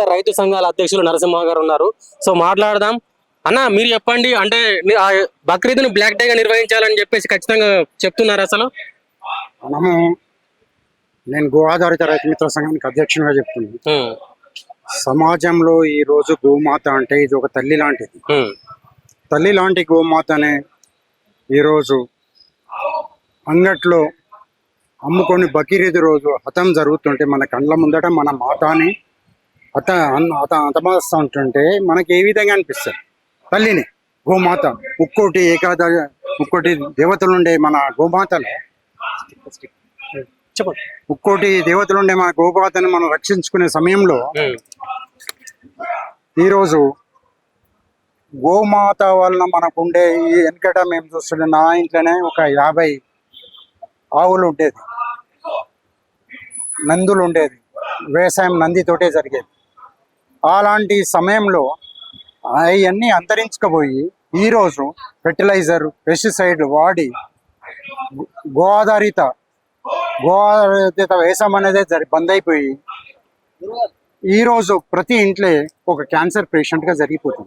జాతీయత రైతు సంఘాల అధ్యక్షులు నరసింహ గారు ఉన్నారు. సో మాట్లాడదాం. అన్న మీరు చెప్పండి. అంటే బక్రీద్ని బ్లాక్ డేగా నిర్వహించాలని చెప్పేసి ఖచ్చితంగా చెప్తున్నారు అసలు. మనము నేను గో ఆధారిత రైతు మిత్ర సంఘానికి అధ్యక్షునిగా చెప్తున్నాను. సమాజంలో ఈ రోజు గోమాత అంటే ఇది ఒక తల్లి లాంటిది. తల్లి లాంటి గోమాతనే ఈరోజు అంగట్లో అమ్ముకొని బకీరీదు రోజు హతం జరుగుతుంటే మన కండ్ల ముందట మన మాతాని హత అన్- హత హతమారుస్తూ ఉంటుంటే మనకి ఏ విధంగా అనిపిస్తుంది? తల్లిని గోమాత ముక్కోటి ఏకాద ముక్కోటి దేవతలు ఉండే మన గోమాతలో. చెప్పండి. ముక్కోటి దేవతలు ఉండే మన గోమాతని మనం రక్షించుకునే సమయంలో ఈరోజు గోమాత వలన మనకుండే ఈ వెనకట మేము చూస్తుంటే నా ఇంట్లోనే ఒక యాభై ఆవులు ఉండేది. నందులు ఉండేది వ్యవసాయం నందితోటే జరిగేది. అలాంటి సమయంలో అవన్నీ అంతరించుకుపోయి ఈరోజు ఫెర్టిలైజర్ పెస్టిసైడ్ వాడి గో ఆధారిత గో ఆధారిత వ్యవసాయం అనేది జరి బంద్ అయిపోయి ఈ రోజు ప్రతి ఇంట్లో ఒక క్యాన్సర్ పేషెంట్గా జరిగిపోతుంది.